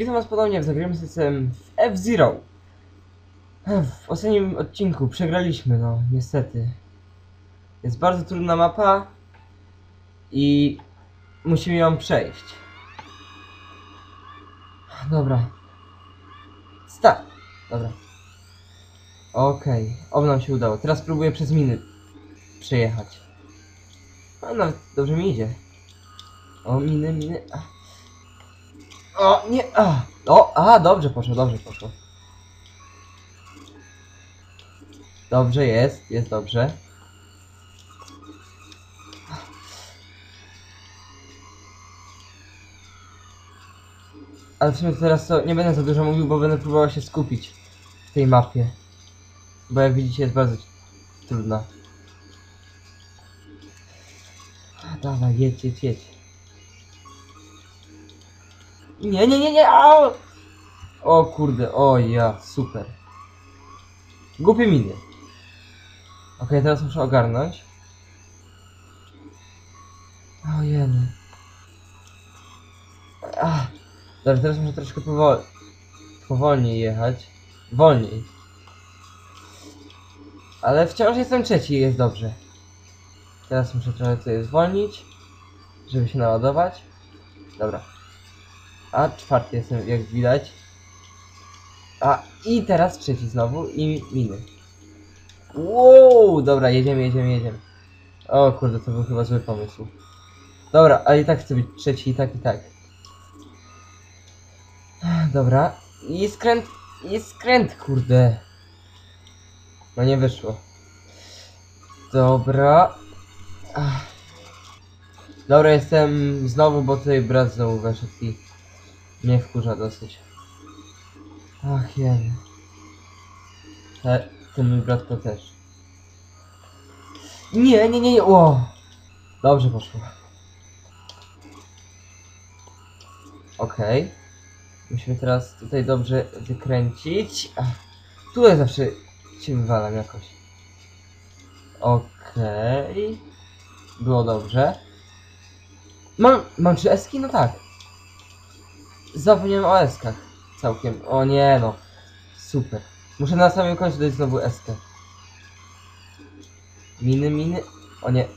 Witam was ponownie w zagraniu system w F-Zero. W ostatnim odcinku przegraliśmy, no niestety. Jest bardzo trudna mapa i musimy ją przejść. Dobra. Start. Dobra. Okej, oby nam się udało. Teraz próbuję przez miny przejechać. A nawet dobrze mi idzie. O, miny, miny. Ach. O, nie, a, o, a, dobrze poszło, dobrze poszło. Dobrze jest, jest dobrze. Ale w sumie teraz to nie będę za dużo mówił, bo będę próbował się skupić w tej mapie. Bo jak widzicie jest bardzo trudna. Dawaj, jedź, jedź, jedź. Nie, nie, nie, nie! Au! O kurde, o ja, super. Głupie miny. Okej, teraz muszę ogarnąć. O jeny. Ach, dobra, teraz muszę troszkę powol... powolniej jechać. Wolniej. Ale wciąż jestem trzeci i jest dobrze. Teraz muszę trochę tutaj zwolnić, żeby się naładować. Dobra. A czwarty jestem, jak widać. A i teraz trzeci znowu i miny. Wow, dobra, jedziemy, jedziemy, jedziemy. O kurde, to był chyba zły pomysł. Dobra, ale i tak chcę być trzeci i tak, i tak. Dobra, i skręt, i skręt, kurde. No nie wyszło. Dobra. Ach. Dobra, jestem znowu, bo tutaj brat znowu weszedł i mnie wkurza dosyć. Ach, jeden. Te, ten mój brat to też. Nie, nie, nie, nie, o! Dobrze poszło. Okej. Musimy teraz tutaj dobrze wykręcić. Ach, tu ja zawsze się wywalam jakoś. Okej. Było dobrze. Mam, mam trzy eski? No tak. Zapomniałem o eskach. Całkiem. O nie no. Super. Muszę na samym końcu dać znowu eskę. Miny, miny. O nie.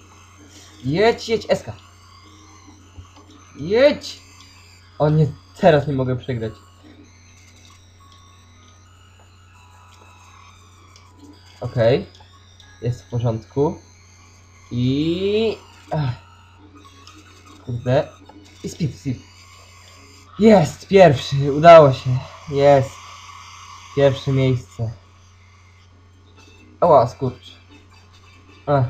Jedź, jedź, eska. Jedź! O nie, teraz nie mogę przegrać. Okej. Jest w porządku. I... Ach. Kurde. I speed, speed. Jest! Pierwszy! Udało się! Jest! Pierwsze miejsce. Oła, skurcz. Ach.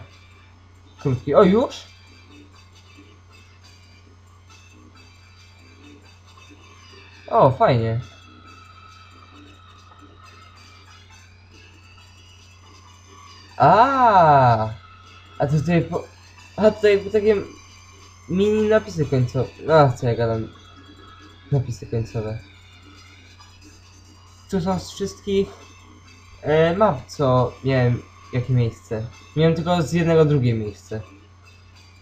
Krótki. O, już? O, fajnie. A, a to tutaj po... A tutaj takie mini napisy końcowe. A, co ja gadam? Napisy końcowe. Są z wszystkich e, map, co miałem jakie miejsce. Miałem tylko z jednego drugie miejsce.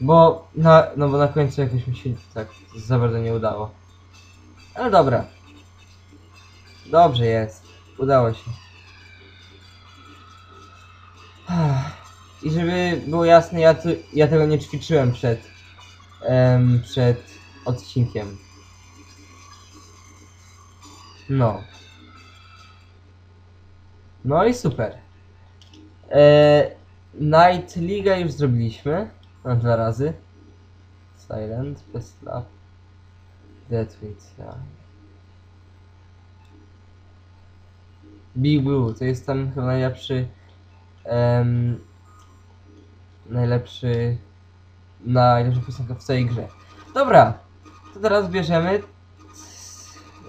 Bo na, no bo na końcu jakoś mi się tak za bardzo nie udało. Ale dobra. Dobrze jest. Udało się. I żeby było jasne, ja, tu, ja tego nie ćwiczyłem przed, em, przed odcinkiem. No. No i super. E, Night League już zrobiliśmy. No, dwa razy. Silent, Best Love. Deathwit, ja. Big Blue, to jest tam chyba najlepszy em, najlepszy najlepsza w całej grze. Dobra, to teraz bierzemy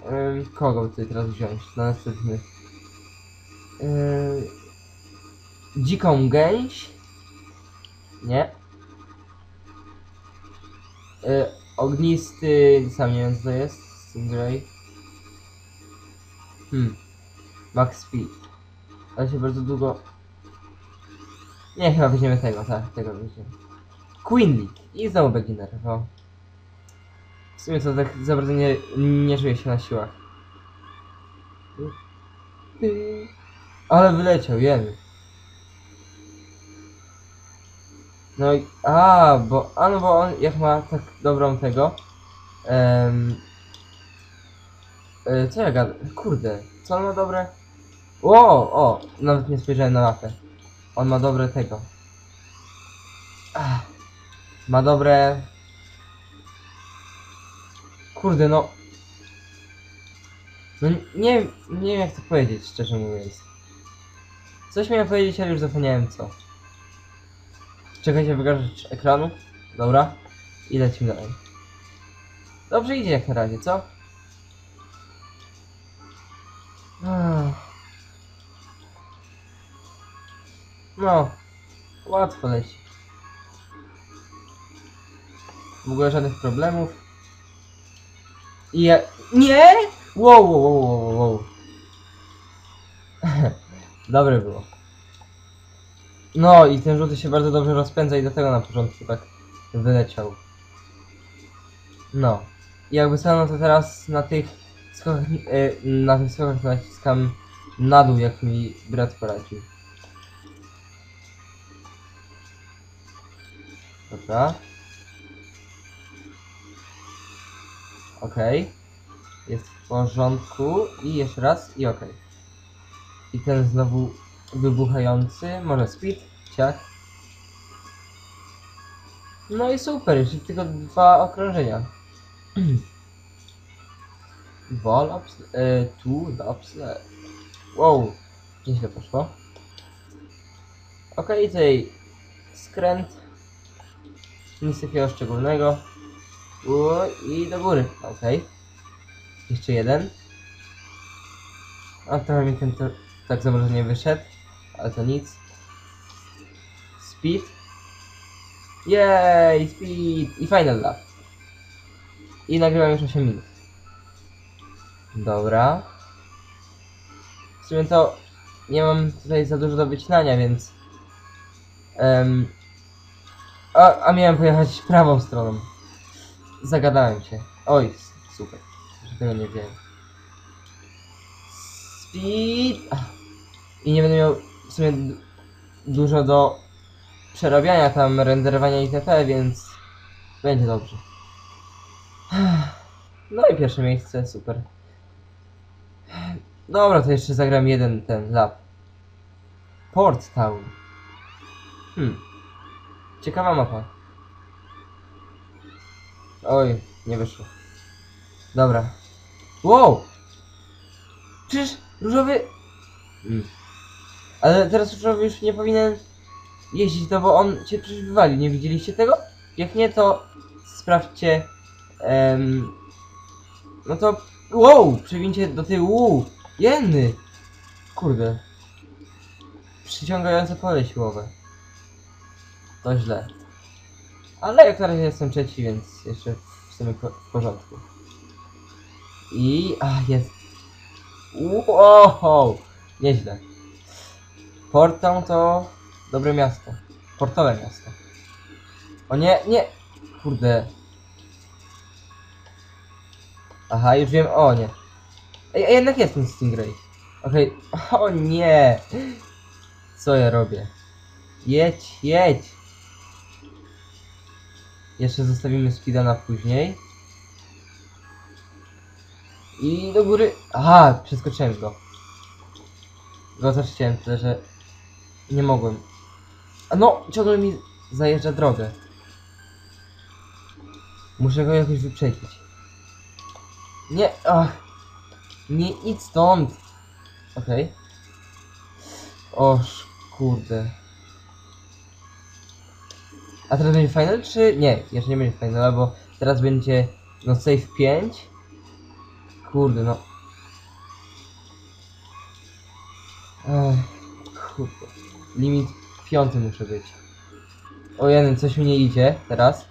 em, kogo tutaj teraz wziąć na następny? Em, dziką gęś? Nie. E, ognisty sam nie wiem co to jest Stingray hmm. Max Speed. Ale się bardzo długo nie, chyba weźmiemy tego, tak, tego weźmiemy. Queen League. I znowu beginner, bo... W sumie to tak za bardzo nie, nie czuję się na siłach. Ale wyleciał, jemy. No i, a, bo, a no bo on, jak ma tak dobrą tego, em, e, co ja gadam, kurde, co on ma dobre, o, o, nawet nie spojrzałem na mapę, on ma dobre tego, Ach, ma dobre, kurde no, no nie, nie wiem jak to powiedzieć, szczerze mówiąc, coś miałem powiedzieć, ale już zapomniałem co. Czekajcie, wygaszacz ekranu. Dobra. I lecimy dalej. Dobrze idzie jak na razie, co? No. Łatwo leci. W ogóle żadnych problemów. I ja... Nie! Wow, wow, wow, wow, wow. Dobre było. No i ten żółty się bardzo dobrze rozpędza i dlatego na początku tak wyleciał. No. Jakby co, no to teraz na tych skokach, e, na tych skokach naciskam na dół, jak mi brat poradził. Dobra. Okej. Jest w porządku. I jeszcze raz. I okej. I ten znowu wybuchający, może speed, ciach. No i super, jeszcze tylko dwa okrążenia. Dwa laps, e, tu laps. Wow, nieźle poszło. Okej, tutaj skręt. Nic takiego szczególnego. U, I do góry, okej. Jeszcze jeden. A trochę mi ten tak za bardzo nie wyszedł ale to nic. Speed. Jej, speed. I final lap. I nagrywam już 8 minut. Dobra. W sumie to nie mam tutaj za dużo do wycinania, więc... em, a, a miałem pojechać prawą stroną. Zagadałem się. Oj, super. Że tego nie wiem. Speed. I nie będę miał w sumie du- dużo do przerabiania tam, renderowania itp., więc będzie dobrze. No i pierwsze miejsce, super. Dobra, to jeszcze zagram jeden ten lap. Port Town. Hmm. Ciekawa mapa. Oj, nie wyszło. Dobra. Wow! Przecież różowy... Hmm. Ale teraz różowy już nie powinien jeździć, no bo on cię przecież wywalił. Nie widzieliście tego? Jak nie, to sprawdźcie. em, no to. Wow! Przewincie do tyłu! Jenny! Kurde. Przyciągające pole siłowe. To źle. Ale jak na razie jestem trzeci, więc jeszcze w sumie w porządku. I. A, jest. Wow! Nieźle. Portą to dobre miasto. Portowe miasto. O nie, nie! Kurde. Aha, już wiem, o nie. Ej, a jednak jest ten Stingray. Okej, o nie! Co ja robię? Jedź, jedź! Jeszcze zostawimy speeda na później. I do góry. Aha, przeskoczyłem go. Go chciałem, tyle że nie mogłem. A no, ciągle mi zajeżdża drogę. Muszę go jakoś wyprzedzić. Nie, ach. Nie idź stąd. Okej. Oż, kurde. A teraz będzie final, czy... Nie, jeszcze nie będzie final, bo teraz będzie, no, save 5. Kurde, no. Ech, kurde. Limit piąty muszę być. O jeden, coś mi nie idzie teraz.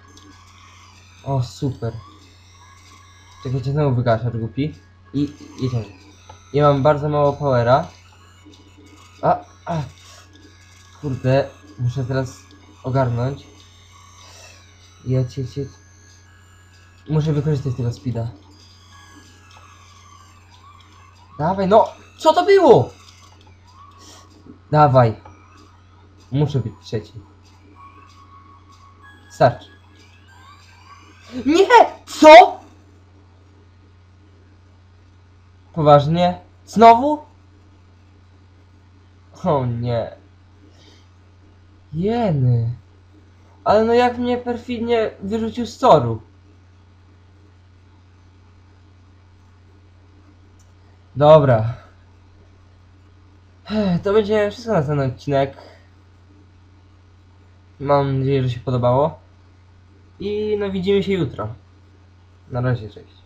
O, super. Czekajcie, znowu wygaszacz głupi. I, jedziemy. Ja mam bardzo mało powera. A, a. Kurde, muszę teraz ogarnąć. Jedź, jedź, jedź. Muszę wykorzystać tego speeda. Dawaj, no! Co to było? Dawaj. Muszę być trzeci. Starczy. Nie! Co? Poważnie? Znowu? O nie. Jeny. Ale no jak mnie perfidnie wyrzucił z toru. Dobra. To będzie wszystko na ten odcinek. Mam nadzieję, że się podobało. I no widzimy się jutro. Na razie, cześć.